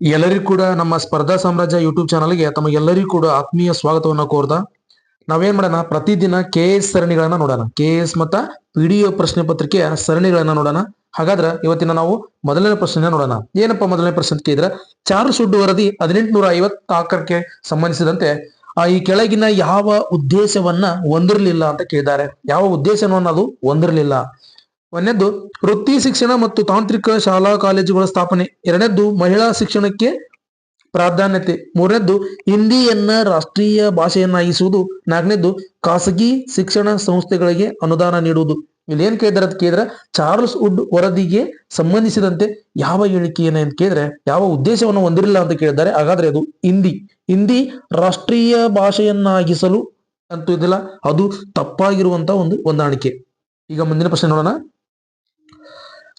ಎಲ್ಲರಿಗೂ ಕೂಡ ನಮ್ಮ ಸ್ಪರ್ಧಾ ಸಾಮ್ರಾಜ್ಯ ಯೂಟ್ಯೂಬ್ ಚಾನಲ್ಗೆ ತಮಗೆಲ್ಲರಿಗೂ ಕೂಡ ಆತ್ಮೀಯ ಸ್ವಾಗತವನ್ನ ಕೋರ್ದ. ನಾವೇನ್ ಮಾಡೋಣ? ಪ್ರತಿದಿನ ಕೆ ಎಸ್ ಸರಣಿಗಳನ್ನ ನೋಡೋಣ. ಕೆ ಎಸ್ ಮತ್ತ ಪಿಡಿಒ ಪ್ರಶ್ನೆ ಪತ್ರಿಕೆಯ ಸರಣಿಗಳನ್ನ ನೋಡೋಣ. ಹಾಗಾದ್ರೆ ಇವತ್ತಿನ ನಾವು ಮೊದಲನೇ ಪ್ರಶ್ನೆ ನೋಡೋಣ. ಏನಪ್ಪ ಮೊದಲನೇ ಪ್ರಶ್ನೆ ಕೇಳಿದ್ರೆ, ಚಾರು ಸುಡ್ಡು ವರದಿ ಹದಿನೆಂಟುನೂರ ಐವತ್ತಾಕಕ್ಕೆ ಸಂಬಂಧಿಸಿದಂತೆ, ಆ ಈ ಕೆಳಗಿನ ಯಾವ ಉದ್ದೇಶವನ್ನ ಹೊಂದಿರಲಿಲ್ಲ ಅಂತ ಕೇಳಿದ್ದಾರೆ. ಯಾವ ಉದ್ದೇಶವನ್ನು ಅದು ಹೊಂದಿರಲಿಲ್ಲ. ಒಂದನೇದ್ದು, ವೃತ್ತಿ ಶಿಕ್ಷಣ ಮತ್ತು ತಾಂತ್ರಿಕ ಶಾಲಾ ಕಾಲೇಜುಗಳ ಸ್ಥಾಪನೆ. ಎರಡನೇದ್ದು, ಮಹಿಳಾ ಶಿಕ್ಷಣಕ್ಕೆ ಪ್ರಾಧಾನ್ಯತೆ. ಮೂರನೇದ್ದು, ಹಿಂದಿಯನ್ನ ರಾಷ್ಟ್ರೀಯ ಭಾಷೆಯನ್ನಾಗಿಸುವುದು. ನಾಲ್ಕನೇದ್ದು, ಖಾಸಗಿ ಶಿಕ್ಷಣ ಸಂಸ್ಥೆಗಳಿಗೆ ಅನುದಾನ ನೀಡುವುದು. ಇಲ್ಲಿ ಏನ್ ಕೇಳಿದಾರೆ ಅಂತ ಕೇಳಿದ್ರೆ, ಚಾರ್ಲ್ಸ್ ವುಡ್ ವರದಿಗೆ ಸಂಬಂಧಿಸಿದಂತೆ ಯಾವ ಹೇಳಿಕೆಯನ್ನ ಅಂತ ಕೇಳಿದ್ರೆ, ಯಾವ ಉದ್ದೇಶವನ್ನು ಹೊಂದಿರಲಿಲ್ಲ ಅಂತ ಕೇಳಿದ್ದಾರೆ. ಹಾಗಾದ್ರೆ ಅದು ಹಿಂದಿ. ಹಿಂದಿ ರಾಷ್ಟ್ರೀಯ ಭಾಷೆಯನ್ನಾಗಿಸಲು ಅಂತೂ ಇದಿಲ್ಲ, ಅದು ತಪ್ಪಾಗಿರುವಂತ ಒಂದು ಹೊಂದಾಣಿಕೆ. ಈಗ ಮುಂದಿನ ಪ್ರಶ್ನೆ ನೋಡೋಣ.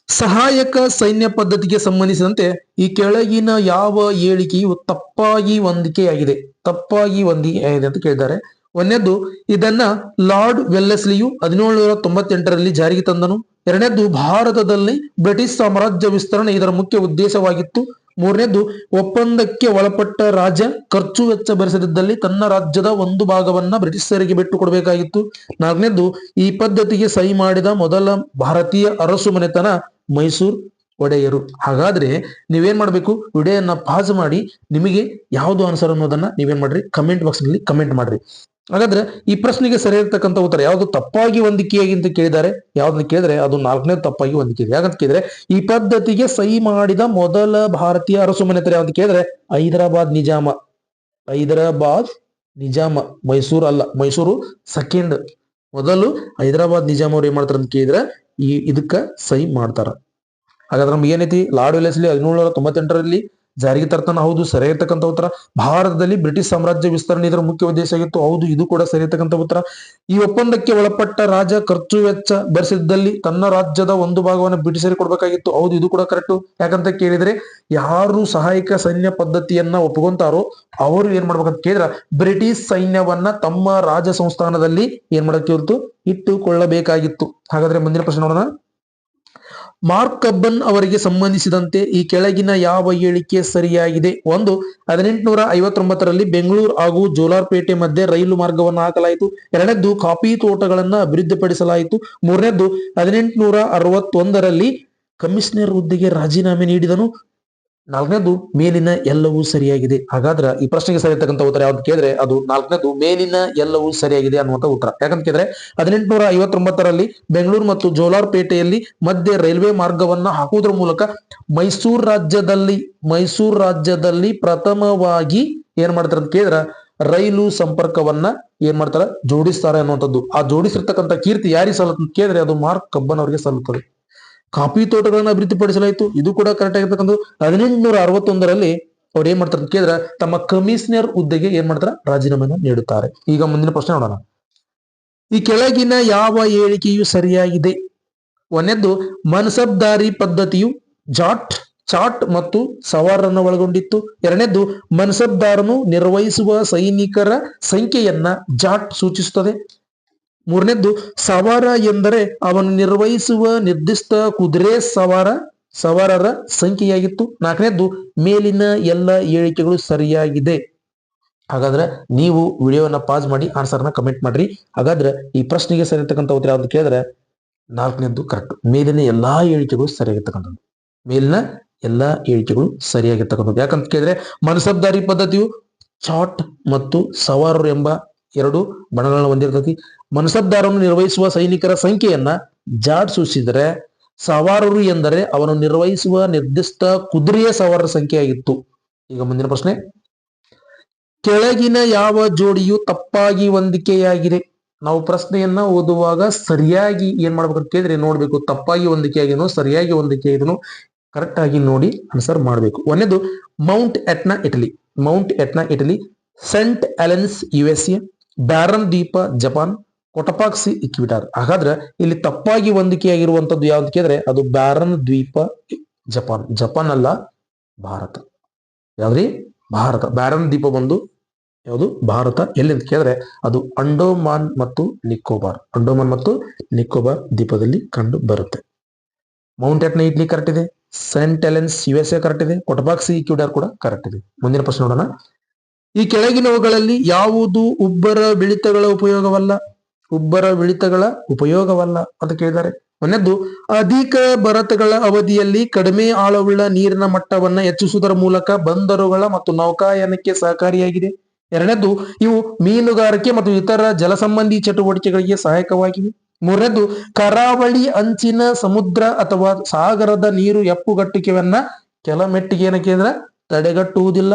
ಸಹಾಯಕ ಸೈನ್ಯ ಪದ್ಧತಿಗೆ ಸಂಬಂಧಿಸಿದಂತೆ ಈ ಕೆಳಗಿನ ಯಾವ ಹೇಳಿಕೆಯು ತಪ್ಪಾಗಿ ಹೊಂದಿಕೆಯಾಗಿದೆ ತಪ್ಪಾಗಿ ಹೊಂದಿಕೆಯಾಗಿದೆ ಅಂತ ಕೇಳಿದ್ದಾರೆ. ಒಂದನೇದು ಇದನ್ನ ಲಾರ್ಡ್ ವೆಲ್ಲೆಸ್ಲಿಯು ಹದಿನೇಳುನೂರ ತೊಂಬತ್ತೆಂಟರಲ್ಲಿ ಜಾರಿಗೆ ತಂದನು. ಎರಡನೇದು ಭಾರತದಲ್ಲಿ ಬ್ರಿಟಿಷ್ ಸಾಮ್ರಾಜ್ಯ ವಿಸ್ತರಣೆ ಇದರ ಮುಖ್ಯ ಉದ್ದೇಶವಾಗಿತ್ತು. ಮೂರನೇದು ಒಪ್ಪಂದಕ್ಕೆ ಒಳಪಟ್ಟ ರಾಜ್ಯ ಖರ್ಚು ವೆಚ್ಚ ಭರಿಸದಿದ್ದಲ್ಲಿ ತನ್ನ ರಾಜ್ಯದ ಒಂದು ಭಾಗವನ್ನ ಬ್ರಿಟಿಷರಿಗೆ ಬಿಟ್ಟು ಕೊಡಬೇಕಾಗಿತ್ತು. ನಾಲ್ಕನೇದು ಈ ಪದ್ಧತಿಗೆ ಸಹಿ ಮಾಡಿದ ಮೊದಲ ಭಾರತೀಯ ಅರಸು ಮನೆತನ ಮೈಸೂರ್ ಒಡೆಯರು. ಹಾಗಾದ್ರೆ ನೀವೇನ್ ಮಾಡ್ಬೇಕು? ವಿಡಿಯೋನ ಪಾಸ್ ಮಾಡಿ, ನಿಮಗೆ ಯಾವುದು ಆನ್ಸರ್ ಅನ್ನೋದನ್ನ ನೀವೇನ್ ಮಾಡ್ರಿ? ಕಮೆಂಟ್ ಬಾಕ್ಸ್ನಲ್ಲಿ ಕಮೆಂಟ್ ಮಾಡ್ರಿ. ಹಾಗಾದ್ರೆ ಈ ಪ್ರಶ್ನೆಗೆ ಸರಿ ಇರ್ತಕ್ಕಂಥ ಉತ್ತರ ಯಾವುದು? ತಪ್ಪಾಗಿ ಹೊಂದಿಕೆಯಾಗಿ ಅಂತ ಕೇಳಿದ್ದಾರೆ. ಯಾವ್ದನ್ನ ಕೇಳಿದ್ರೆ ಅದು ನಾಲ್ಕನೇ ತಪ್ಪಾಗಿ ಹೊಂದಿಕೆ ಇದೆ ಯಾಕಂತ ಕೇಳಿದ್ರೆ, ಈ ಪದ್ಧತಿಗೆ ಸಹಿ ಮಾಡಿದ ಮೊದಲ ಭಾರತೀಯ ಅರಸು ಮನೆತರ ಯಾವ್ದು ಕೇಳಿದ್ರೆ, ಹೈದರಾಬಾದ್ ನಿಜಾಮ. ಹೈದರಾಬಾದ್ ನಿಜಾಮ. ಮೈಸೂರು ಅಲ್ಲ, ಮೈಸೂರು ಸೆಕೆಂಡ್ ಮೊದಲು ಹೈದರಾಬಾದ್ ನಿಜಾಮ್ ಅವ್ರು ಏನ್ ಮಾಡ್ತಾರೆ ಅಂತ ಕೇಳಿದ್ರೆ ಈ ಇದಕ್ಕೆ ಸಹಿ ಮಾಡ್ತಾರ. ಹಾಗಾದ್ರೆ ನಮ್ಗೆ ಏನೈತಿ ಲಾರ್ಡ್ ವೆಲೆಸ್ಲಿ ಹದಿನೇಳುನೂರ ತೊಂಬತ್ತೆಂಟರಲ್ಲಿ ಜಾರಿಗೆ ತರ್ತಾನ ಹೌದು, ಸರಿ ಇರ್ತಕ್ಕಂಥ ಉತ್ತರ. ಭಾರತದಲ್ಲಿ ಬ್ರಿಟಿಷ್ ಸಾಮ್ರಾಜ್ಯ ವಿಸ್ತರಣೆ ಇದರ ಮುಖ್ಯ ಉದ್ದೇಶ ಆಗಿತ್ತು. ಹೌದು, ಇದು ಕೂಡ ಸರಿ ಇರ್ತಕ್ಕಂಥ ಉತ್ತರ. ಈ ಒಪ್ಪಂದಕ್ಕೆ ಒಳಪಟ್ಟ ರಾಜ ಖರ್ಚು ವೆಚ್ಚ ಭರಿಸಿದ್ದಲ್ಲಿ ತನ್ನ ರಾಜ್ಯದ ಒಂದು ಭಾಗವನ್ನು ಬ್ರಿಟಿಷರಿಗೆ ಕೊಡಬೇಕಾಗಿತ್ತು. ಹೌದು, ಇದು ಕೂಡ ಕರೆಕ್ಟ್ ಯಾಕಂತ ಕೇಳಿದ್ರೆ, ಯಾರು ಸಹಾಯಕ ಸೈನ್ಯ ಪದ್ಧತಿಯನ್ನ ಒಪ್ಕೊಂತಾರೋ ಅವರು ಏನ್ ಮಾಡ್ಬೇಕಂತ ಕೇಳಿದ್ರ? ಬ್ರಿಟಿಷ್ ಸೈನ್ಯವನ್ನ ತಮ್ಮ ರಾಜ ಸಂಸ್ಥಾನದಲ್ಲಿ ಏನ್ ಮಾಡಕ್ಕೆ ಇತ್ತು ಇಟ್ಟುಕೊಳ್ಳಬೇಕಾಗಿತ್ತು. ಹಾಗಾದ್ರೆ ಮುಂದಿನ ಪ್ರಶ್ನೆ ನೋಡೋಣ. ಮಾರ್ಕ್ ಕಬ್ಬನ್ ಅವರಿಗೆ ಸಂಬಂಧಿಸಿದಂತೆ ಈ ಕೆಳಗಿನ ಯಾವ ಹೇಳಿಕೆ ಸರಿಯಾಗಿದೆ? ಒಂದು ಹದಿನೆಂಟುನೂರ ಐವತ್ತೊಂಬತ್ತರಲ್ಲಿ ಬೆಂಗಳೂರು ಹಾಗೂ ಜೋಲಾರ್ಪೇಟೆ ಮಧ್ಯೆ ರೈಲು ಮಾರ್ಗವನ್ನು ಹಾಕಲಾಯಿತು. ಎರಡನೇದ್ದು, ಕಾಫಿ ತೋಟಗಳನ್ನು ಅಭಿವೃದ್ಧಿಪಡಿಸಲಾಯಿತು. ಮೂರನೇದ್ದು ಹದಿನೆಂಟುನೂರ ಅರವತ್ತೊಂದರಲ್ಲಿ ಕಮಿಷನರ್ ಹುದ್ದೆಗೆ ರಾಜೀನಾಮೆ ನೀಡಿದನು. ನಾಲ್ಕನೇದು, ಮೇಲಿನ ಎಲ್ಲವೂ ಸರಿಯಾಗಿದೆ. ಹಾಗಾದ್ರೆ ಈ ಪ್ರಶ್ನೆಗೆ ಸರಿಯತಕ್ಕಂಥ ಉತ್ತರ ಯಾವ್ದು ಕೇಳಿದ್ರೆ ಅದು ನಾಲ್ಕನೇದು, ಮೇಲಿನ ಎಲ್ಲವೂ ಸರಿಯಾಗಿದೆ ಅನ್ನುವಂತ ಉತ್ತರ. ಯಾಕಂತ ಕೇಳಿದ್ರೆ ಹದಿನೆಂಟುನೂರ ಐವತ್ತೊಂಬತ್ತರಲ್ಲಿ ಬೆಂಗಳೂರು ಮತ್ತು ಜೋಲಾರ್ಪೇಟೆಯಲ್ಲಿ ಮಧ್ಯೆ ರೈಲ್ವೆ ಮಾರ್ಗವನ್ನ ಹಾಕುವುದರ ಮೂಲಕ ಮೈಸೂರು ರಾಜ್ಯದಲ್ಲಿ ಮೈಸೂರು ರಾಜ್ಯದಲ್ಲಿ ಪ್ರಥಮವಾಗಿ ಏನ್ ಮಾಡ್ತಾರೆ ಅಂತ ಕೇಳಿದ್ರ, ರೈಲು ಸಂಪರ್ಕವನ್ನ ಏನ್ ಮಾಡ್ತಾರೆ? ಜೋಡಿಸ್ತಾರೆ ಅನ್ನುವಂಥದ್ದು. ಆ ಜೋಡಿಸಿರ್ತಕ್ಕಂಥ ಕೀರ್ತಿ ಯಾರಿಗೆ ಸಲ್ಲುತ್ತೆ ಕೇಳಿದ್ರೆ ಅದು ಮಾರ್ಕ್ ಕಬ್ಬನ್ ಅವರಿಗೆ ಸಲ್ಲುತ್ತದೆ. ಕಾಫಿ ತೋಟಗಳನ್ನು ಅಭಿವೃದ್ಧಿಪಡಿಸಲಾಯಿತು. ಇದು ಕೂಡ ಕರೆಕ್ಟ್ ಆಗಿರ್ತಕ್ಕಂಥ ಹದಿನೆಂಟುನೂರ ಅರವತ್ತೊಂದರಲ್ಲಿ ಅವ್ರು ಏನ್ ಮಾಡ್ತಾರೆ ಕೇಳಿದ್ರೆ, ತಮ್ಮ ಕಮಿಷನರ್ ಹುದ್ದೆಗೆ ಏನ್ ಮಾಡ್ತಾರೆ? ರಾಜೀನಾಮೆಯನ್ನು ನೀಡುತ್ತಾರೆ. ಈಗ ಮುಂದಿನ ಪ್ರಶ್ನೆ ನೋಡೋಣ. ಈ ಕೆಳಗಿನ ಯಾವ ಹೇಳಿಕೆಯು ಸರಿಯಾಗಿದೆ? ಒಂದೆದ್ದು ಮನ್ಸಬ್ದಾರಿ ಪದ್ಧತಿಯು ಜಾಟ್, ಚಾಟ್ ಮತ್ತು ಸವಾರರನ್ನು ಒಳಗೊಂಡಿತ್ತು. ಎರಡನೇದ್ದು, ಮನ್ಸಬ್ದಾರನು ನಿರ್ವಹಿಸುವ ಸೈನಿಕರ ಸಂಖ್ಯೆಯನ್ನ ಜಾಟ್ ಸೂಚಿಸುತ್ತದೆ. ಮೂರನೇದ್ದು, ಸವಾರ ಎಂದರೆ ಅವನು ನಿರ್ವಹಿಸುವ ನಿರ್ದಿಷ್ಟ ಕುದುರೆ ಸವಾರ, ಸವಾರರ ಸಂಖ್ಯೆಯಾಗಿತ್ತು. ನಾಲ್ಕನೇದ್ದು, ಮೇಲಿನ ಎಲ್ಲ ಹೇಳಿಕೆಗಳು ಸರಿಯಾಗಿದೆ. ಹಾಗಾದ್ರೆ ನೀವು ವಿಡಿಯೋನ ಪಾಸ್ ಮಾಡಿ ಆನ್ಸರ್ನ ಕಮೆಂಟ್ ಮಾಡ್ರಿ. ಹಾಗಾದ್ರೆ ಈ ಪ್ರಶ್ನೆಗೆ ಸರಿರ್ತಕ್ಕಂಥ ಉತ್ತರ ಯಾವುದು ಕೇಳಿದ್ರೆ, ನಾಲ್ಕನೇದ್ದು ಕರೆಕ್ಟ್ ಮೇಲಿನ ಎಲ್ಲಾ ಹೇಳಿಕೆಗಳು ಸರಿಯಾಗಿರ್ತಕ್ಕಂಥದ್ದು. ಮೇಲಿನ ಎಲ್ಲಾ ಹೇಳಿಕೆಗಳು ಸರಿಯಾಗಿರ್ತಕ್ಕಂಥದ್ದು. ಯಾಕಂತ ಕೇಳಿದ್ರೆ ಮನಸಬ್ದಾರಿ ಪದ್ಧತಿಯು ಚಾಟ್ ಮತ್ತು ಸವಾರರು ಎಂಬ ಎರಡು ಬಣಗಳನ್ನು ಹೊಂದಿರ್ತತಿ. ಮನಸಬ್ದಾರನ್ನು ನಿರ್ವಹಿಸುವ ಸೈನಿಕರ ಸಂಖ್ಯೆಯನ್ನ ಜಾಡ್ ಸೂಚಿಸಿದರೆ ಸವಾರರು ಎಂದರೆ ಅವನು ನಿರ್ವಹಿಸುವ ನಿರ್ದಿಷ್ಟ ಕುದುರೆಯ ಸವಾರರ ಸಂಖ್ಯೆಯಾಗಿತ್ತು. ಈಗ ಮುಂದಿನ ಪ್ರಶ್ನೆ. ಕೆಳಗಿನ ಯಾವ ಜೋಡಿಯು ತಪ್ಪಾಗಿ ಹೊಂದಿಕೆಯಾಗಿದೆ? ನಾವು ಪ್ರಶ್ನೆಯನ್ನ ಓದುವಾಗ ಸರಿಯಾಗಿ ಏನ್ ಮಾಡ್ಬೇಕಂತ ಕೇಳಿದ್ರೆ ನೋಡ್ಬೇಕು. ತಪ್ಪಾಗಿ ಹೊಂದಿಕೆಯಾಗಿನೋ ಸರಿಯಾಗಿ ಹೊಂದಿಕೆ ಆಗಿದನು ಕರೆಕ್ಟ್ ಆಗಿ ನೋಡಿ ಆನ್ಸರ್ ಮಾಡಬೇಕು. ಒಂದೇದು Mount Etna Italy Mount Etna Italy Saint Helens USA Barren ದ್ವೀಪ, ಜಪಾನ್, ಕೊಟಪಾಕ್ಸಿ, ಇಕ್ವಿಟಾರ್. ಹಾಗಾದ್ರೆ ಇಲ್ಲಿ ತಪ್ಪಾಗಿ ಹೊಂದಿಕೆಯಾಗಿರುವಂತದ್ದು ಯಾವ್ದು ಕೇಳಿದ್ರೆ ಅದು ಬ್ಯಾರನ್ ದ್ವೀಪ, ಜಪಾನ್. ಜಪಾನ್ ಅಲ್ಲ, ಭಾರತ. ಯಾವ್ದ್ರಿ? ಭಾರತ. ಬ್ಯಾರನ್ ದ್ವೀಪ ಬಂದು ಯಾವುದು? ಭಾರತ. ಎಲ್ಲಿ ಅಂತ ಕೇಳಿದ್ರೆ ಅದು ಅಂಡೋಮಾನ್ ಮತ್ತು ನಿಕೋಬಾರ್. ಅಂಡೋಮಾನ್ ಮತ್ತು ನಿಕೋಬಾರ್ ದ್ವೀಪದಲ್ಲಿ ಕಂಡು ಬರುತ್ತೆ. ಮೌಂಟ್ ಎಟ್ನ ಇಟ್ಲಿ ಕರೆಕ್ಟ್ ಇದೆ. Saint Helens, U S A correct ಇದೆ. ಕೊಟಬಾಕ್ಸಿ ಕ್ಯೂಡಾರ್ ಕೂಡ ಕರೆಕ್ಟ್ ಇದೆ. ಮುಂದಿನ ಪ್ರಶ್ನೆ ನೋಡೋಣ. ಈ ಕೆಳಗಿನವುಗಳಲ್ಲಿ ಯಾವುದು ಉಬ್ಬರ ಬಿಳಿತಗಳ ಉಪಯೋಗವಲ್ಲ? ಉಬ್ಬರ ಬಿಳಿತಗಳ ಉಪಯೋಗವಲ್ಲ ಅಂತ ಕೇಳಿದ್ದಾರೆ. ಒಂದೆದ್ದು ಅಧಿಕ ಬರತಗಳ ಅವಧಿಯಲ್ಲಿ ಕಡಿಮೆ ಆಳವುಳ್ಳ ನೀರಿನ ಮಟ್ಟವನ್ನ ಹೆಚ್ಚಿಸುವುದರ ಮೂಲಕ ಬಂದರುಗಳ ಮತ್ತು ನೌಕಾಯಾನಕ್ಕೆ ಸಹಕಾರಿಯಾಗಿದೆ. ಎರಡನೇದ್ದು, ಇವು ಮೀನುಗಾರಿಕೆ ಮತ್ತು ಇತರ ಜಲ ಸಂಬಂಧಿ ಚಟುವಟಿಕೆಗಳಿಗೆ ಸಹಾಯಕವಾಗಿವೆ. ಮೂರನೇದ್ದು, ಕರಾವಳಿ ಅಂಚಿನ ಸಮುದ್ರ ಅಥವಾ ಸಾಗರದ ನೀರು ಎಪ್ಪುಗಟ್ಟಿಕೆಯನ್ನ ಕೆಲ ಮೆಟ್ಟಿಗೆ ಏನಕ್ಕೆ ಅಂದ್ರೆ ತಡೆಗಟ್ಟುವುದಿಲ್ಲ.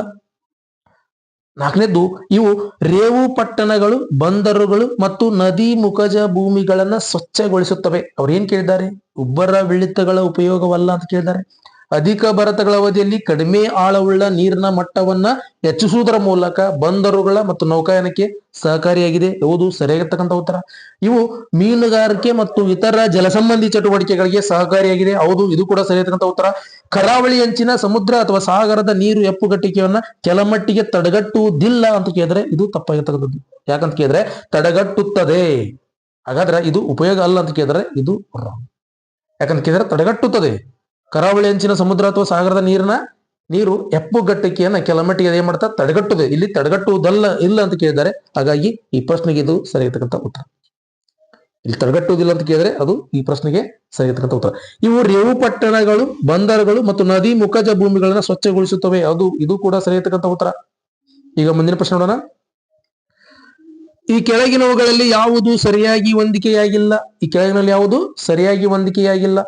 ನಾಲ್ಕನೇದ್ದು, ಇವು ರೇವು ಪಟ್ಟಣಗಳು, ಬಂದರುಗಳು ಮತ್ತು ನದಿ ಮುಖಜ ಭೂಮಿಗಳನ್ನ ಸ್ವಚ್ಛಗೊಳಿಸುತ್ತವೆ. ಅವ್ರು ಏನ್ ಕೇಳಿದ್ದಾರೆ? ಉಬ್ಬರ ವಿಳಿತಗಳ ಉಪಯೋಗವಲ್ಲ ಅಂತ ಕೇಳಿದ್ದಾರೆ. ಅಧಿಕ ಭರತಗಳ ಅವಧಿಯಲ್ಲಿ ಕಡಿಮೆ ಆಳವುಳ್ಳ ನೀರಿನ ಮಟ್ಟವನ್ನ ಹೆಚ್ಚಿಸುವುದರ ಮೂಲಕ ಬಂದರುಗಳ ಮತ್ತು ನೌಕಾಯಾನಕ್ಕೆ ಸಹಕಾರಿಯಾಗಿದೆ. ಯಾವುದು ಸರಿಯಾಗಿರ್ತಕ್ಕಂಥ ಉತ್ತರ? ಇವು ಮೀನುಗಾರಿಕೆ ಮತ್ತು ಇತರ ಜಲಸಂಬಂಧಿ ಚಟುವಟಿಕೆಗಳಿಗೆ ಸಹಕಾರಿಯಾಗಿದೆ. ಹೌದು, ಇದು ಕೂಡ ಸರಿಯಾಗಿರ್ತಕ್ಕಂಥ ಉತ್ತರ. ಕರಾವಳಿ ಅಂಚಿನ ಸಮುದ್ರ ಅಥವಾ ಸಾಗರದ ನೀರು ಎಪ್ಪುಗಟ್ಟಿಕೆಯನ್ನ ಕೆಲಮಟ್ಟಿಗೆ ತಡೆಗಟ್ಟುವುದಿಲ್ಲ ಅಂತ ಕೇಳಿದ್ರೆ ಇದು ತಪ್ಪಾಗಿರ್ತಕ್ಕಂಥದ್ದು. ಯಾಕಂತ ಕೇಳಿದ್ರೆ ತಡೆಗಟ್ಟುತ್ತದೆ. ಹಾಗಾದ್ರೆ ಇದು ಉಪಯೋಗ ಅಲ್ಲ ಅಂತ ಕೇಳಿದ್ರೆ ಇದು. ಯಾಕಂತ ಕೇಳಿದ್ರೆ ತಡೆಗಟ್ಟುತ್ತದೆ. ಕರಾವಳಿ ಅಂಚಿನ ಸಮುದ್ರ ಅಥವಾ ಸಾಗರದ ನೀರಿನ ನೀರು ಎಪ್ಪುಗಟ್ಟಿಕೆಯನ್ನ ಕೆಲಮಟ್ಟಿಗೆ ಏನ್ ಮಾಡ್ತಾ ತಡೆಗಟ್ಟುವುದು ಇಲ್ಲಿ ತಡೆಗಟ್ಟುವುದಲ್ಲ, ಇಲ್ಲ ಅಂತ ಕೇಳಿದ್ದಾರೆ. ಹಾಗಾಗಿ ಈ ಪ್ರಶ್ನೆಗೆ ಇದು ಸರಿಯಾಗಿರ್ತಕ್ಕಂಥ ಉತ್ತರ. ಇಲ್ಲಿ ತಡೆಗಟ್ಟುವುದಿಲ್ಲ ಅಂತ ಕೇಳಿದ್ರೆ ಅದು ಈ ಪ್ರಶ್ನೆಗೆ ಸರಿಯಾಗಿರ್ತಕ್ಕಂಥ ಉತ್ತರ. ಇವು ರೇವು ಪಟ್ಟಣಗಳು, ಬಂದರುಗಳು ಮತ್ತು ನದಿ ಮುಖಜ ಭೂಮಿಗಳನ್ನ ಸ್ವಚ್ಛಗೊಳಿಸುತ್ತವೆ. ಅದು, ಇದು ಕೂಡ ಸರಿಯಾಗಿರ್ತಕ್ಕಂಥ ಉತ್ತರ. ಈಗ ಮುಂದಿನ ಪ್ರಶ್ನೆ ನೋಡೋಣ. ಈ ಕೆಳಗಿನವುಗಳಲ್ಲಿ ಯಾವುದು ಸರಿಯಾಗಿ ಹೊಂದಿಕೆಯಾಗಿಲ್ಲ? ಈ ಕೆಳಗಿನಲ್ಲಿ ಯಾವುದು ಸರಿಯಾಗಿ ಹೊಂದಿಕೆಯಾಗಿಲ್ಲ?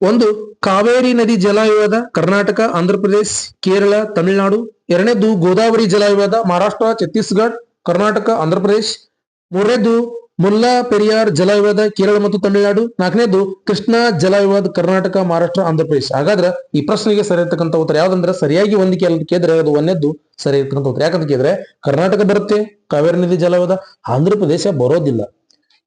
ಒಂದು, ಕಾವೇರಿ ನದಿ ಜಲಾಶಯದ ಕರ್ನಾಟಕ ಆಂಧ್ರಪ್ರದೇಶ ಕೇರಳ, ತಮಿಳುನಾಡು. ಎರಡನೇದು ಗೋದಾವರಿ ಜಲಾಶಯದ ಮಹಾರಾಷ್ಟ್ರ, ಛತ್ತೀಸ್ಗಢ, ಕರ್ನಾಟಕ ಆಂಧ್ರಪ್ರದೇಶ ಮೂರನೇದು ಮುಲ್ಲಾ ಪೆರಿಯಾರ್ ಜಲಾಶಯದ ಕೇರಳ ಮತ್ತು ತಮಿಳುನಾಡು. ನಾಲ್ಕನೇದು ಕೃಷ್ಣಾ ಜಲಾಶಯದ ಕರ್ನಾಟಕ, ಮಹಾರಾಷ್ಟ್ರ ಆಂಧ್ರಪ್ರದೇಶ ಹಾಗಾದ್ರೆ ಈ ಪ್ರಶ್ನೆಗೆ ಸರಿ ಇರ್ತಕ್ಕಂಥ ಉತ್ತರ ಯಾವ್ದಂದ್ರೆ ಸರಿಯಾಗಿ ಹೊಂದಿಕೆ ಕೇಳಿದ್ರೆ ಅದು ಒಂದೇದ್ದು ಇರ್ತಕ್ಕಂಥ ಉತ್ತರ. ಯಾಕಂತ ಕೇಳಿದ್ರೆ ಕರ್ನಾಟಕ ಬರುತ್ತೆ, ಕಾವೇರಿ ನದಿ ಜಲಾಶಯದ ಆಂಧ್ರಪ್ರದೇಶ ಬರೋದಿಲ್ಲ.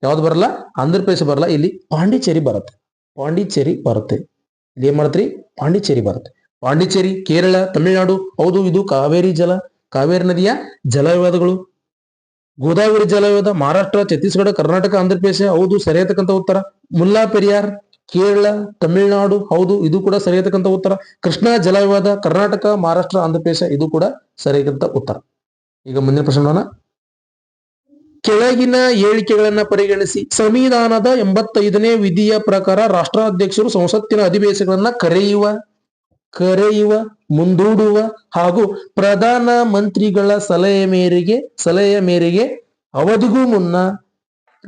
ಯಾವ್ದು ಬರಲ್ಲ? ಆಂಧ್ರಪ್ರದೇಶ ಬರಲ್ಲ. ಇಲ್ಲಿ ಪಾಂಡಿಚೇರಿ ಬರುತ್ತೆ. ಪಾಂಡಿಚೇರಿ ಬರುತ್ತೆ. ಇಲ್ಲಿ ಏನ್ ಮಾಡತ್ರಿ? ಪಾಂಡಿಚೇರಿ ಬರುತ್ತೆ. ಪಾಂಡಿಚೇರಿ, ಕೇರಳ, ತಮಿಳುನಾಡು, ಹೌದು, ಇದು ಕಾವೇರಿ ಜಲ, ಕಾವೇರಿ ನದಿಯ ಜಲವಿವಾದಗಳು ಗೋದಾವರಿ ಜಲವಿವಾದ ಮಹಾರಾಷ್ಟ್ರ, ಛತ್ತೀಸ್ಗಢ, ಕರ್ನಾಟಕ, ಆಂಧ್ರಪ್ರದೇಶ, ಹೌದು ಸರಿಯತಕ್ಕಂತ ಉತ್ತರ. ಮುಲ್ಲಾ ಪೆರಿಯಾರ್, ಕೇರಳ, ತಮಿಳುನಾಡು, ಹೌದು, ಇದು ಕೂಡ ಸರಿಯತಕ್ಕಂತ ಉತ್ತರ. ಕೃಷ್ಣ ಜಲವಿವಾದ ಕರ್ನಾಟಕ, ಮಹಾರಾಷ್ಟ್ರ, ಆಂಧ್ರಪ್ರದೇಶ, ಇದು ಕೂಡ ಸರಿಯಾದಂತ ಉತ್ತರ. ಈಗ ಮುಂದಿನ ಪ್ರಶ್ನೆ ನೋಡೋಣ. ಕೆಳಗಿನ ಹೇಳಿಕೆಗಳನ್ನ ಪರಿಗಣಿಸಿ. ಸಂವಿಧಾನದ ಎಂಬತ್ತೈದನೇ ವಿಧಿಯ ಪ್ರಕಾರ ರಾಷ್ಟ್ರಾಧ್ಯಕ್ಷರು ಸಂಸತ್ತಿನ ಅಧಿವೇಶನಗಳನ್ನ ಕರೆಯುವ ಕರೆಯುವ, ಮುಂದೂಡುವ ಹಾಗೂ ಪ್ರಧಾನ ಮಂತ್ರಿಗಳ ಸಲಹೆ ಮೇರೆಗೆ, ಸಲಹೆಯ ಮೇರೆಗೆ ಅವಧಿಗೂ ಮುನ್ನ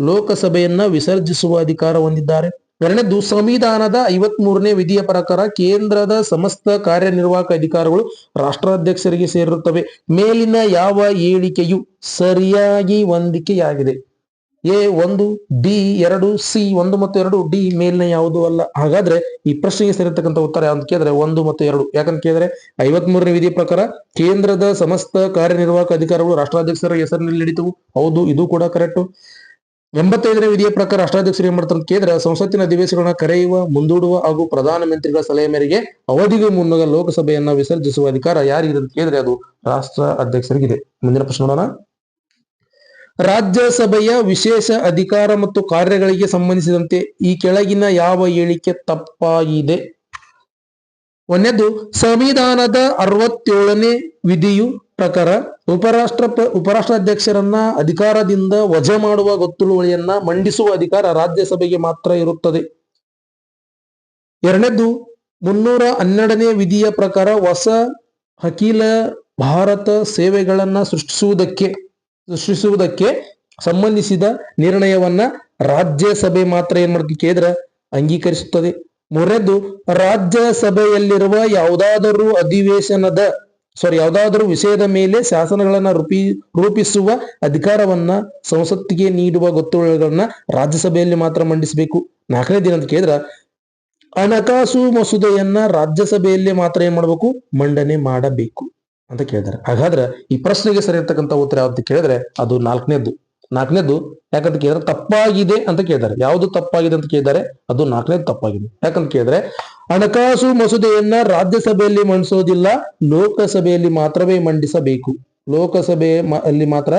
ಲೋಕಸಭೆಯನ್ನ ವಿಸರ್ಜಿಸುವ ಅಧಿಕಾರ ಹೊಂದಿದ್ದಾರೆ. ಎರಡನೇದು ಸಂವಿಧಾನದ ಐವತ್ ಮೂರನೇ ವಿಧಿಯ ಪ್ರಕಾರ ಕೇಂದ್ರದ ಸಮಸ್ತ ಕಾರ್ಯನಿರ್ವಾಹಕ ಅಧಿಕಾರಗಳು ರಾಷ್ಟ್ರಾಧ್ಯಕ್ಷರಿಗೆ ಸೇರಿರುತ್ತವೆ. ಮೇಲಿನ ಯಾವ ಹೇಳಿಕೆಯು ಸರಿಯಾಗಿ ಹೊಂದಿಕೆಯಾಗಿದೆ? ಎ ಒಂದು, ಬಿ ಎರಡು, ಸಿ ಒಂದು ಮತ್ತು ಎರಡು, ಡಿ ಮೇಲಿನ ಯಾವುದು ಅಲ್ಲ? ಹಾಗಾದ್ರೆ ಈ ಪ್ರಶ್ನೆಗೆ ಸೇರಿರ್ತಕ್ಕಂಥ ಉತ್ತರ ಯಾವ್ದು ಕೇಳಿದ್ರೆ ಒಂದು ಮತ್ತು ಎರಡು. ಯಾಕಂತ ಕೇಳಿದ್ರೆ ಐವತ್ ಮೂರನೇ ವಿಧಿಯ ಪ್ರಕಾರ ಕೇಂದ್ರದ ಸಮಸ್ತ ಕಾರ್ಯನಿರ್ವಾಹಕ ಅಧಿಕಾರಗಳು ರಾಷ್ಟ್ರಾಧ್ಯಕ್ಷರ ಹೆಸರಿನಲ್ಲಿ ನಡೀತವು. ಹೌದು, ಇದು ಕೂಡ ಕರೆಕ್ಟ್ ಎಂಬತ್ತೈದನೇ ವಿಧಿಯ ಪ್ರಕಾರ ರಾಷ್ಟ್ರಾಧ್ಯಕ್ಷರು ಏನ್ ಮಾಡ್ತಾರೆ ಕೇಂದ್ರ ಸಂಸತ್ತಿನ ಅಧಿವೇಶನಗಳನ್ನ ಕರೆಯುವ, ಮುಂದೂಡುವ ಹಾಗೂ ಪ್ರಧಾನಮಂತ್ರಿಗಳ ಸಲಹೆ ಮೇರೆಗೆ ಅವಧಿಗೂ ಮುನ್ನ ಲೋಕಸಭೆಯನ್ನ ವಿಸರ್ಜಿಸುವ ಅಧಿಕಾರ ಯಾರಿಗಿದೆ ಅಂತ ಕೇಳಿದ್ರೆ ಅದು ರಾಷ್ಟ್ರ ಅಧ್ಯಕ್ಷರಿಗಿದೆ ಮುಂದಿನ ಪ್ರಶ್ನೆ ನೋಡೋಣ. ರಾಜ್ಯಸಭೆಯ ವಿಶೇಷ ಅಧಿಕಾರ ಮತ್ತು ಕಾರ್ಯಗಳಿಗೆ ಸಂಬಂಧಿಸಿದಂತೆ ಈ ಕೆಳಗಿನ ಯಾವ ಹೇಳಿಕೆ ತಪ್ಪಾಗಿದೆ? ಒಂದೇದು ಸಂವಿಧಾನದ ಅರವತ್ತೇಳನೇ ವಿಧಿಯು ಪ್ರಕಾರ ಉಪರಾಷ್ಟ್ರ ಉಪರಾಷ್ಟ್ರಾಧ್ಯಕ್ಷರನ್ನ ಅಧಿಕಾರದಿಂದ ವಜಾ ಮಾಡುವ ಗೊತ್ತುವಳಿಯನ್ನ ಮಂಡಿಸುವ ಅಧಿಕಾರ ರಾಜ್ಯಸಭೆಗೆ ಮಾತ್ರ ಇರುತ್ತದೆ. ಎರಡನೇದು ಮುನ್ನೂರ ಹನ್ನೆರಡನೇ ವಿಧಿಯ ಪ್ರಕಾರ ಹೊಸ ಅಖಿಲ ಭಾರತ ಸೇವೆಗಳನ್ನ ಸೃಷ್ಟಿಸುವುದಕ್ಕೆ ಸೃಷ್ಟಿಸುವುದಕ್ಕೆ ಸಂಬಂಧಿಸಿದ ನಿರ್ಣಯವನ್ನ ರಾಜ್ಯಸಭೆ ಮಾತ್ರ ಏನ್ ಮಾಡ್ತೀವಿ ಕೇಂದ್ರ ಅಂಗೀಕರಿಸುತ್ತದೆ. ಮೂರನೇದು ರಾಜ್ಯಸಭೆಯಲ್ಲಿರುವ ಯಾವುದಾದರೂ ಅಧಿವೇಶನದ ಸಾರಿ ಯಾವುದಾದರೂ ವಿಷಯದ ಮೇಲೆ ಶಾಸನಗಳನ್ನ ರೂಪಿ, ರೂಪಿಸುವ ಅಧಿಕಾರವನ್ನ ಸಂಸತ್ತಿಗೆ ನೀಡುವ ಗೊತ್ತುವಳಿಗಳನ್ನ ರಾಜ್ಯಸಭೆಯಲ್ಲಿ ಮಾತ್ರ ಮಂಡಿಸಬೇಕು. ನಾಲ್ಕನೇ ದಿನ ಅಂತ ಕೇಳಿದ್ರ, ಹಣಕಾಸು ಮಸೂದೆಯನ್ನ ರಾಜ್ಯಸಭೆಯಲ್ಲಿ ಮಾತ್ರ ಏನ್ ಮಾಡ್ಬೇಕು? ಮಂಡನೆ ಮಾಡಬೇಕು ಅಂತ ಕೇಳಿದಾರೆ ಹಾಗಾದ್ರೆ ಈ ಪ್ರಶ್ನೆಗೆ ಸರಿ ಇರ್ತಕ್ಕಂಥ ಉತ್ತರ ಯಾವ್ದು ಕೇಳಿದ್ರೆ ಅದು ನಾಲ್ಕನೇದ್ದು. ನಾಲ್ಕನೇದು, ಯಾಕಂತ ಕೇಳಿದ್ರೆ ತಪ್ಪಾಗಿದೆ ಅಂತ ಕೇಳಿದ್ದಾರೆ ಯಾವುದು ತಪ್ಪಾಗಿದೆ ಅಂತ ಕೇಳಿದ್ದಾರೆ ಅದು ನಾಲ್ಕನೇದು ತಪ್ಪಾಗಿದೆ. ಯಾಕಂತ ಕೇಳಿದ್ರೆ, ಹಣಕಾಸು ಮಸೂದೆಯನ್ನ ರಾಜ್ಯಸಭೆಯಲ್ಲಿ ಮಂಡಿಸೋದಿಲ್ಲ, ಲೋಕಸಭೆಯಲ್ಲಿ ಮಾತ್ರವೇ ಮಂಡಿಸಬೇಕು. ಲೋಕಸಭೆ ಅಲ್ಲಿ ಮಾತ್ರ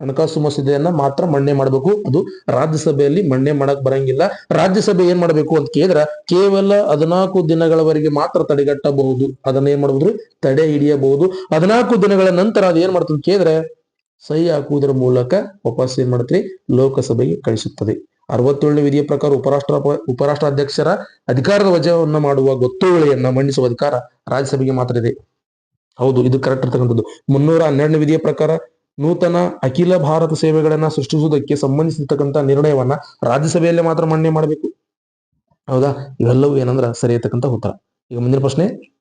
ಹಣಕಾಸು ಮಸೂದೆಯನ್ನ ಮಾತ್ರ ಮಣ್ಣೆ ಮಾಡಬೇಕು. ಅದು ರಾಜ್ಯಸಭೆಯಲ್ಲಿ ಮಣ್ಣೆ ಮಾಡಕ್ ಬರಂಗಿಲ್ಲ. ರಾಜ್ಯಸಭೆ ಏನ್ ಮಾಡಬೇಕು ಅಂತ ಕೇಳಿದ್ರ, ಕೇವಲ ಹದಿನಾಲ್ಕು ದಿನಗಳವರೆಗೆ ಮಾತ್ರ ತಡೆಗಟ್ಟಬಹುದು. ಅದನ್ನ ಏನ್ ಮಾಡಬಹುದು ತಡೆ ಹಿಡಿಯಬಹುದು. ಹದಿನಾಲ್ಕು ದಿನಗಳ ನಂತರ ಅದು ಏನ್ ಮಾಡ್ತದೆ ಕೇಳಿದ್ರೆ ಸಹಿ ಹಾಕುವುದರ ಮೂಲಕ ವಾಪಸ್ ಏನ್ ಮಾಡುತ್ತೆ ಲೋಕಸಭೆಗೆ ಕಳಿಸುತ್ತದೆ. ಅರವತ್ತೇಳನೇ ವಿಧಿಯ ಪ್ರಕಾರ ಉಪರಾಷ್ಟ್ರ ಉಪರಾಷ್ಟ್ರಾಧ್ಯಕ್ಷರ ಅಧಿಕಾರದ ವಜಾವನ್ನ ಮಾಡುವ ಗೊತ್ತುವಳಿಯನ್ನ ಮಂಡಿಸುವ ಅಧಿಕಾರ ರಾಜ್ಯಸಭೆಗೆ ಮಾತ್ರ ಇದೆ. ಹೌದು, ಇದು ಕರೆಕ್ಟ್ ಇರ್ತಕ್ಕಂಥದ್ದು. ಮುನ್ನೂರ ಹನ್ನೆರಡನೇ ವಿಧಿಯ ಪ್ರಕಾರ ನೂತನ ಅಖಿಲ ಭಾರತ ಸೇವೆಗಳನ್ನ ಸೃಷ್ಟಿಸುವುದಕ್ಕೆ ಸಂಬಂಧಿಸಿರ್ತಕ್ಕಂಥ ನಿರ್ಣಯವನ್ನ ರಾಜ್ಯಸಭೆಯಲ್ಲೇ ಮಾತ್ರ ಮನ್ನಣೆ ಮಾಡಬೇಕು. ಹೌದಾ? ಇವೆಲ್ಲವೂ ಏನಂದ್ರ ಸರಿ ಇರ್ತಕ್ಕಂಥ ಉತ್ತರ. ಈಗ ಮುಂದಿನ ಪ್ರಶ್ನೆ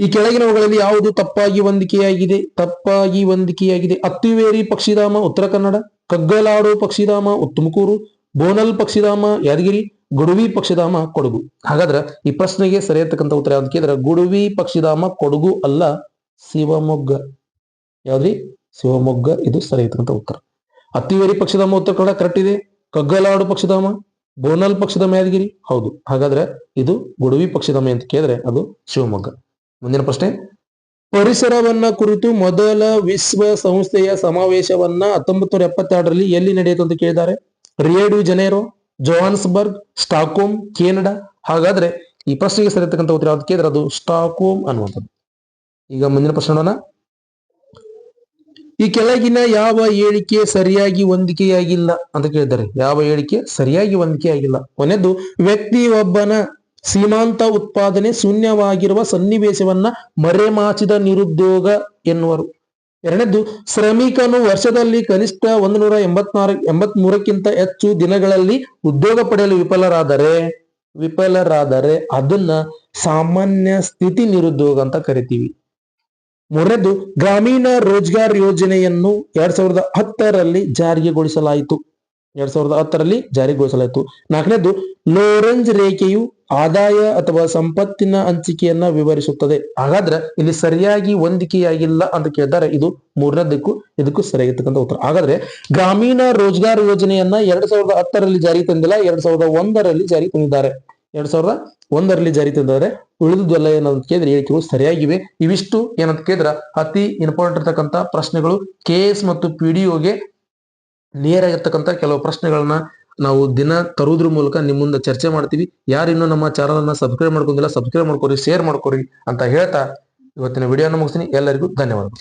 ಈ ಕೆಳಗಿನವುಗಳಲ್ಲಿ ಯಾವುದು ತಪ್ಪಾಗಿ ಹೊಂದಿಕೆಯಾಗಿದೆ? ತಪ್ಪಾಗಿ ಹೊಂದಿಕೆಯಾಗಿದೆ. ಅತ್ತಿವೇರಿ ಪಕ್ಷಿಧಾಮ, ಉತ್ತರ ಕನ್ನಡ, ಕಗ್ಗಲಾಡು ಪಕ್ಷಿಧಾಮ ತುಮಕೂರು ಬೋನಲ್ ಪಕ್ಷಿಧಾಮ, ಯಾದಗಿರಿ, ಗುಡುವಿ ಪಕ್ಷಿಧಾಮ, ಕೊಡಗು. ಹಾಗಾದ್ರೆ ಈ ಪ್ರಶ್ನೆಗೆ ಸರಿಯತಕ್ಕಂಥ ಉತ್ತರ ಯಾವ್ದು ಕೇಳಿದ್ರೆ, ಗುಡುವಿ ಪಕ್ಷಿಧಾಮ, ಕೊಡಗು ಅಲ್ಲ, ಶಿವಮೊಗ್ಗ. ಯಾವ್ದ್ರಿ? ಶಿವಮೊಗ್ಗ. ಇದು ಸರಿಯತಕ್ಕಂಥ ಉತ್ತರ. ಅತ್ತಿವೇರಿ ಪಕ್ಷಿಧಾಮ, ಉತ್ತರ ಕನ್ನಡ ಕರೆಕ್ಟ್ ಇದೆ. ಕಗ್ಗಲಾಡು ಪಕ್ಷಿಧಾಮ, ಬೋನಲ್ ಪಕ್ಷಿಧಾಮ, ಯಾದಗಿರಿ? ಹೌದು. ಹಾಗಾದ್ರೆ ಇದು ಗುಡುವಿ ಪಕ್ಷಿಧಾಮ ಅಂತ ಕೇಳಿದ್ರೆ ಅದು ಶಿವಮೊಗ್ಗ. ಮುಂದಿನ ಪ್ರಶ್ನೆ. ಪರಿಸರವನ್ನ ಕುರಿತು ಮೊದಲ ವಿಶ್ವ ಸಂಸ್ಥೆಯ ಸಮಾವೇಶವನ್ನ ಹತ್ತೊಂಬತ್ತು ನೂರ ಎಪ್ಪತ್ತೆರಡರಲ್ಲಿ ಎಲ್ಲಿ ನಡೆಯಿತು ಅಂತ ಕೇಳಿದ್ದಾರೆ? Rio Janeiro, Johannesburg, Stockholm, Canada. ಹಾಗಾದ್ರೆ ಈ ಪ್ರಶ್ನೆಗೆ ಸರಿತಕ್ಕಂಥ ಉತ್ತರ ಯಾವ್ದು ಕೇಳಿದ್ರೆ ಅದು ಸ್ಟಾಕ್ಹೋಮ್ ಅನ್ನುವಂಥದ್ದು. ಈಗ ಮುಂದಿನ ಪ್ರಶ್ನೆ ನೋಡೋಣ. ಈ ಕೆಳಗಿನ ಯಾವ ಹೇಳಿಕೆ ಸರಿಯಾಗಿ ಹೊಂದಿಕೆಯಾಗಿಲ್ಲ ಅಂತ ಕೇಳಿದ್ದಾರೆ. ಯಾವ ಹೇಳಿಕೆ ಸರಿಯಾಗಿ ಹೊಂದಿಕೆಯಾಗಿಲ್ಲ. ಕೊನೆಯದು ವ್ಯಕ್ತಿ ಒಬ್ಬನ ಸೀಮಾಂತ ಉತ್ಪಾದನೆ ಶೂನ್ಯವಾಗಿರುವ ಸನ್ನಿವೇಶವನ್ನ ಮರೆಮಾಚಿದ ನಿರುದ್ಯೋಗ ಎನ್ನುವರು. ಎರಡನೇದು, ಶ್ರಮಿಕನು ವರ್ಷದಲ್ಲಿ ಕನಿಷ್ಠ ಒಂದು ನೂರ ಎಂಬತ್ನಾರು, ಎಂಬತ್ಮೂರಕ್ಕಿಂತ ಹೆಚ್ಚು ದಿನಗಳಲ್ಲಿ ಉದ್ಯೋಗ ಪಡೆಯಲು ವಿಫಲರಾದರೆ ವಿಫಲರಾದರೆ ಅದನ್ನ ಸಾಮಾನ್ಯ ಸ್ಥಿತಿ ನಿರುದ್ಯೋಗ ಅಂತ ಕರಿತೀವಿ. ಮೂರನೇದು, ಗ್ರಾಮೀಣ ರೋಜ್ಗಾರ್ ಯೋಜನೆಯನ್ನು ಎರಡ್ ಸಾವಿರದ ಹತ್ತರಲ್ಲಿ ಜಾರಿಗೊಳಿಸಲಾಯಿತು. ಎರಡ್ ಸಾವಿರದ ಹತ್ತರಲ್ಲಿ ಜಾರಿಗೊಳಿಸಲಾಯಿತು. ನಾಲ್ಕನೇದು ಲೋರೆಂಜ್ ರೇಖೆಯು ಆದಾಯ ಅಥವಾ ಸಂಪತ್ತಿನ ಹಂಚಿಕೆಯನ್ನ ವಿವರಿಸುತ್ತದೆ. ಹಾಗಾದ್ರೆ ಇಲ್ಲಿ ಸರಿಯಾಗಿ ಹೊಂದಿಕೆಯಾಗಿಲ್ಲ ಅಂತ ಕೇಳ್ತಾರೆ. ಇದು ಮೂರನೇದಕ್ಕೂ ಇದಕ್ಕೂ ಸರಿಯಾಗಿರ್ತಕ್ಕಂಥ ಉತ್ತರ. ಹಾಗಾದ್ರೆ ಗ್ರಾಮೀಣ ರೋಜ್ಗಾರ್ ಯೋಜನೆಯನ್ನ ಎರಡ್ ಸಾವಿರದ ಹತ್ತರಲ್ಲಿ ಜಾರಿ ತಂದಿಲ್ಲ, ಎರಡ್ ಸಾವಿರದ ಒಂದರಲ್ಲಿ ಜಾರಿ ತಂದಿದ್ದಾರೆ. ಎರಡ್ ಸಾವಿರದ ಒಂದರಲ್ಲಿ ಜಾರಿ ತಂದಿದ್ದಾರೆ. ಉಳಿದುದೆಲ್ಲ ಏನಂತ ಕೇಳಿದ್ರೆ ಹೇಳಿಕೆಗಳು ಸರಿಯಾಗಿವೆ. ಇವಿಷ್ಟು ಏನಂತ ಕೇಳಿದ್ರೆ ಅತಿ ಇಂಪಾರ್ಟೆಂಟ್ ಇರ್ತಕ್ಕಂಥ ಪ್ರಶ್ನೆಗಳು ಕೆ ಮತ್ತು ಪಿ ನೇರ ಇರ್ತಕ್ಕಂಥ ಕೆಲವು ಪ್ರಶ್ನೆಗಳನ್ನ ನಾವು ದಿನ ತರುವುದ್ರ ಮೂಲಕ ನಿಮ್ಮ ಮುಂದೆ ಚರ್ಚೆ ಮಾಡ್ತೀವಿ. ಯಾರು ಇನ್ನೂ ನಮ್ಮ ಚಾನಲ್ ಅನ್ನ ಸಬ್ಸ್ಕ್ರೈಬ್ ಮಾಡ್ಕೊಂಡಿಲ್ಲ ಸಬ್ಸ್ಕ್ರೈಬ್ ಮಾಡ್ಕೊರಿ ಶೇರ್ ಮಾಡ್ಕೊರಿ ಅಂತ ಹೇಳ್ತಾ ಇವತ್ತಿನ ವಿಡಿಯೋನ ಮುಗಿಸ್ತೀನಿ. ಎಲ್ಲರಿಗೂ ಧನ್ಯವಾದಗಳು.